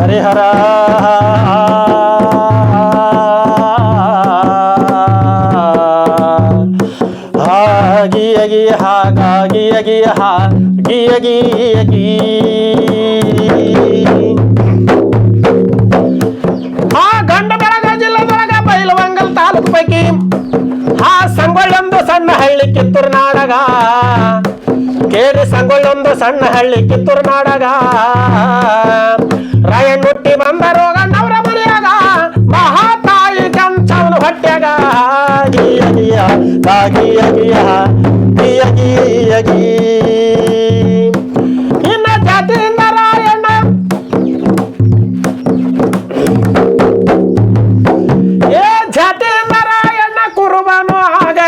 ಹರಿಹರ, ಹಾ ಗಿಯ ಹಾಗಾಗಿಯ ಗಿಯ ಹಾಗಿಯ ಗಿಯ ಗೀ ಆ ಗಂಡ ಬೆಳಗ ಜಿಲ್ಲೆದೊಳಗ ಬೈಲವಂಗಲ್ ತಾಲೂಕು ಪೈಕಿ ಆ ಸಂಗೊಳ್ಳೊಂದು ಸಣ್ಣ ಹಳ್ಳಿ ಕಿತ್ತೂರು ನಾಡಗ. ಕೇಳಿ ಸಂಗೊಳ್ಳೊಂದು ಸಣ್ಣ ಹಳ್ಳಿ ಕಿತ್ತೂರು ನಾಡಗ. ರಾಯಣ್ಣ ಹುಟ್ಟಿ ಬಂದ ರೋಗ ನವರ ಮನೆಯಾಗ, ಮಹಾತಾಯಿ ಕಂಚವನು ಹೊಟ್ಟೆಗ ಗಿಯ ಗಿಯ ಗಿಯ ಗಿಯ ಗಿಯ ಗಿಯ ಗೀ ಇನ್ನ ಜಾತಿಯಿಂದ ರಾಯಣ್ಣ. ಏ ಜಾತಿಯಿಂದ ರಾಯಣ್ಣ ಕುರುಬನು ಆಗ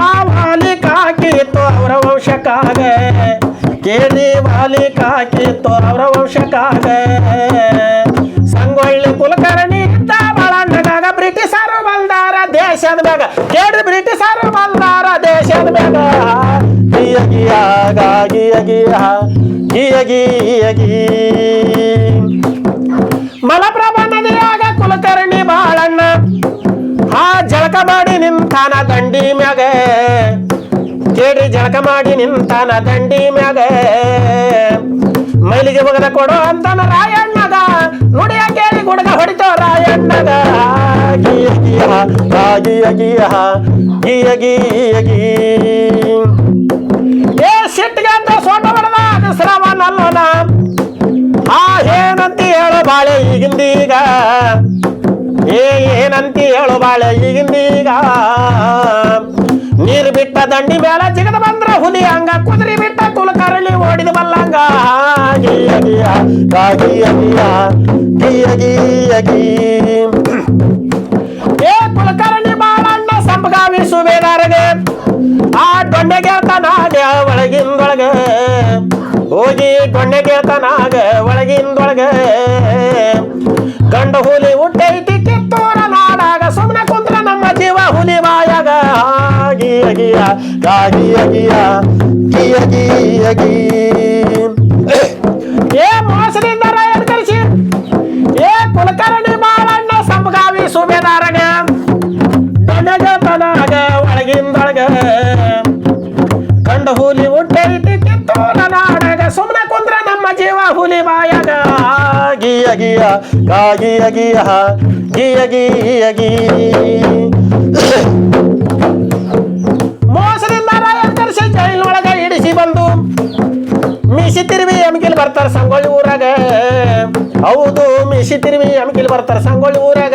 ಆ ಬಾಲಿಕಾಕಿತ್ತು ಅವರ ವಂಶಕ್ಕಾಗ. ಕೇಳಿ ಬಾಲಿಕಾಕಿತ್ತು ಅವರ ವಂಶಕ್ಕಾಗ ಸಂಗೊಳ್ಳಿ ಕುಲಕರ್ಣಿ ಇದ್ದ ಬಳಣ್ಣಗಾಗ ಬ್ರಿಟಿಷರು ಬಲ್ದಾರ, ದೇಶದ ಬೇಗ ಕೇಳಿ ಬ್ರಿಟಿಷರು ಬಲ್ದಾರ, ದೇಶದ ಬೇಗ ಗಿಯ ಗಿಯಾಗ ಗಿಯ ಗಿಯ ಗಿಯ ಗಿಯ ಗೀ. ಮಲಪ್ರಭಾ ನದಿಯಾಗ ಕುಲಕರ್ಣಿ ಬಾಳಣ್ಣ, ಆ ಜಳಕ ಮಾಡಿ ನಿಂತಾನ ದಂಡಿ ಮ್ಯಾಗ. ಕೇಳಿ ಜಳಕ ಮಾಡಿ ನಿಂತಾನ ದಂಡಿ ಮ್ಯಾಗ. ಮೈಲಿಗೆ ಒಗದ ಕೊಡೋ ಅಂತಾನ ರಾಯಣ್ಣದ. ನುಡಿಯ ಕೇಳಿ ಗುಡಗ ಹೊಡಿತೋ ರಾಯಣ್ಣದ. ಗಿಯ ಗಿಯ ಗಿಯ ಗಿಯ ಗಿಯ ಗಿಯ, ಗೀ. ಏ ಸಿಟ್ಟಿಗೆ ಅಂತ ಸೊಂಟ ಹೊಡೆದ ದಸರಾವನಲ್ಲೋನ ಆ ಏನಂತ ಹೇಳು ಬಾಳೆ ಈಗಿಂದೀಗ. ಏ ಏನಂತ ಹೇಳು ಬಾಳೆ ಈಗಿಂದೀಗ. ನೀರು ಬಿಟ್ಟ ದಂಡಿ ಮೇಲೆ ಜಿಗದ ಬಂದ್ರ ಹುಲಿ ಹಂಗ ಕುದುರೆ ಗಿಯ ಗಿಯ ಗಿಯ ಗಿಯ ಗಿಯ ಗಿಯ ಗೀ ಏ ಕುಲಕರ್ಣಿ ಬಾಳಣ್ಣ ಸಂಪಗಾವಿ ಸುಬೇದಾರಗೆ ಆ ದೊಣ್ಣೆಗೆ ತನಾಗ ಒಳಗಿಂದೊಳಗೆ. ಹೋಗಿ ದೊಣ್ಣೆಗೆ ತನಾಗ ಒಳಗಿಂದೊಳಗೆ. ಗಂಡ ಹುಲಿ ಹುಟ್ಟೈತಿ, ಕಿತ್ತೂರ ನಾಡಾಗ ಸುಮ್ಮನೆ ಕುಂತ್ರ ನಮ್ಮ ಜೀವ ಹುಲಿ ಬಾಯಾಗ. ಗಿಯ ಗಿಯ ಗಾ ಗಿಯ ಗಿಯ ಗಿಯ ಗಿಯ ಕುಲಕರ್ಣಿ ಬಾಳಣ್ಣ ಸಂಗಾವಿ ಸುಬೇದಾರಗ. ನನಗ ತನಗ ಒಳಗಿಂದೊಳಗ ಕಂಡ ಹುಲಿ ಹುಟ್ಟೈತಿ ಕಿತ್ತೂರ ನಾಡಗ ಸುಮ್ಮನೆ ಕುಂದ್ರ ನಮ್ಮ ಜೀವ ಹುಲಿ ಬಾಯಗ. ಗಿಯ ಗಿಯ ಗಾಗಿಯ ಗಿಯ ಗಿಯ ಗಿಯ ಗಿಯ ಮೀಸಿ ತಿರುವಿ ಅಮ್ಕಿಲ್ ಬರ್ತಾರ ಸಂಗೊಳ್ಳಿ ಊರಾಗ.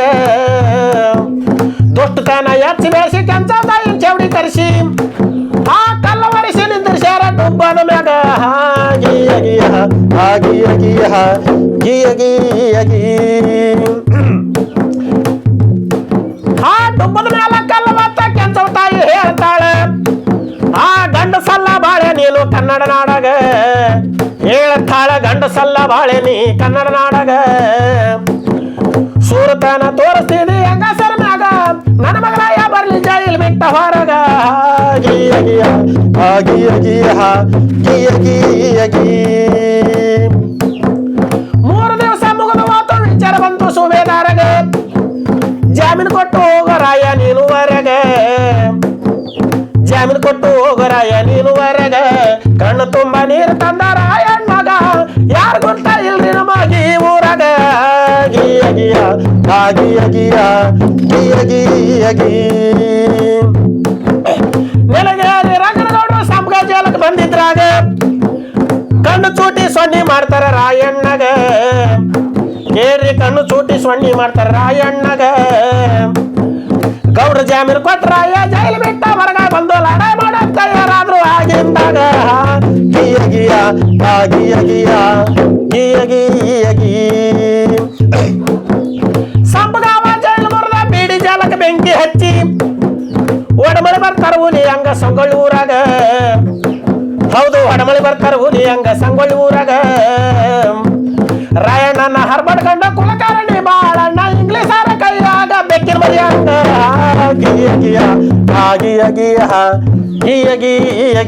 ದುಷ್ಟತನ ಎಚ್ಚಿ ಬೆಳೆಸಿ ಕೆಂಚ ತಾಯಿ ಚೌಡಿ ತರಿಸಿ. ಆ ಕಲ್ಲ ಒರೆಸಿ ನಿಂದಿರ್ಸ್ಯಾರ ಡುಬ್ಬನ ಮ್ಯಾಗ. ಹಾ, ಗಿಯ ಗಿಯ ಹಾ, ಗಿಯ ಗಿಯ ಗಿಯ ಗೀ ಆ ಡುಬ್ಬದ ಮ್ಯಾಲ ಕಲ್ಲ ಮತ್ತ ಕೆಂಚವ ತಾಯಿ ಹೇಳ್ತಾಳೆ. ಆ ಗಂಡಸಲ್ಲ ಬಾಳೆ ನೀನು ಕನ್ನಡ ನಾಡಗ. ಹೇಳತ್ತಾಳ ಗಂಡಸಲ್ಲ ಬಾಳೆ ನೀ ಕನ್ನಡ ನಾಡಗ. ಸೂರತನ ತೋರಿಸ್ತೀನಿ ಹೆಂಗಸರ ಮ್ಯಾಗ? ನನ್ನ ಮಗನ ಯಾ ಬರ್ಲಿ ಜೈಲ್ ಬಿಟ್ಟ ಹೊರಗ? ಗೀ ಮೂರು ದಿವಸ ಮುಗಿದು ಮಾತು ವಿಚಾರ ಬಂತು ಸುಬೇದಾರಗ. ಜಾಮೀನು ಕೊಟ್ಟು ಹೋಗರಾಯ ನೀನು ಹೊರಗ. ಜಾಮೀನು ಕೊಟ್ಟು ಹೋಗರಾಯ ನೀನು ಹೊರಗ. ಕಣ್ಣು ತುಂಬ ನೀರು ತಂದಾರಾಯ ಯಾರು ಗೊತ್ತಾ ಇಲ್ರಿ ನಮಗೆ ಊರಾಗ? ಗಿಯ ಗಿಯ ಗಿಯ ಗಿಯ ಗಿಯ ಗಿಯ ಗೀ ಬಂದಿದ್ರಾಗ? ಕಣ್ಣು ಚೂಟಿ ಸೊನ್ನಿ ಮಾಡ್ತಾರ ರಾಯಣ್ಣಗ. ಕೇಳ್ರಿ, ಕಣ್ಣು ಚೂಟಿ ಸೊನ್ನಿ ಮಾಡ್ತಾರ ರಾಯಣ್ಣಗ. ಗೌಡ್ರ ಜಾಮೀನು ಕೊಟ್ರಾಯ ಜೈಲು ಬಿಟ್ಟ ಹೊರಗ ಬಂದು ಲಡಾಯಿ ಮಾಡೋ ತಯಾರಾದ್ರು ಆಗಿಂದಾಗ. ಗಿಯ ಗಿಯ ಗಿಯ ಗಿಯ ಗೀ ಬೀಡಿ ಜಾಲಕ ಬೆಂಕಿ ಹಚ್ಚಿ, ಒಡಮಳೆ ಬರ್ತಾರ ಹುಲಿ ಹಂಗ ಸಂಗೊಳ್ಳೂರಾಗ ಹೌದು, ಒಡಮಳೆ ಬರ್ತಾರ ಹುಲಿ ಹಂಗ ಸಂಗೊಳ್ಳೂರಾಗ ರಾಯಣ್ಣ ರಾಯಣ್ಣನ ಹರ್ಬಡ್ಕಂಡ ಕುಲಕಾರಣಿ ಬಾಳಣ್ಣ ಇಂಗ್ಲೀಷಾರ ಕೈಯಾಗ ಬೆಕ್ಕಿನ ಮರಿ ಹಂಗ. ಗಿಯ ಗಿಯ ಗಿಯ ಗಿಯ ಗಿಯ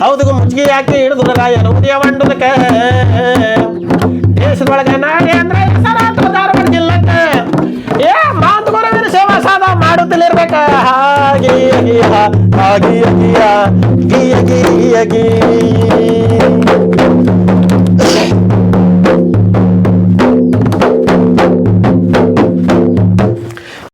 ಹೌದು ಮುಚ್ಗಿ ಹಾಕಿ ಹಿಡಿದು ರಾಯ ಉದಯ ಮಂಡುದಕ್ಕ ದೇಶದೊಳಗ ನಾಡಿ ಅಂದ್ರೆ ಧಾರವಾಡ ಜಿಲ್ಲಕ್ಕ ಏ, ಮಾತು ಗುರುವಿನ ಸೇವಾ ಸಾದ ಮಾಡುತ್ತಲಿರ್ಬೇಕ. ಹಾಗೆ ಹಾಗೆ ಹಾಗೆ ಹಾಗೆ ಹಾಗೆ.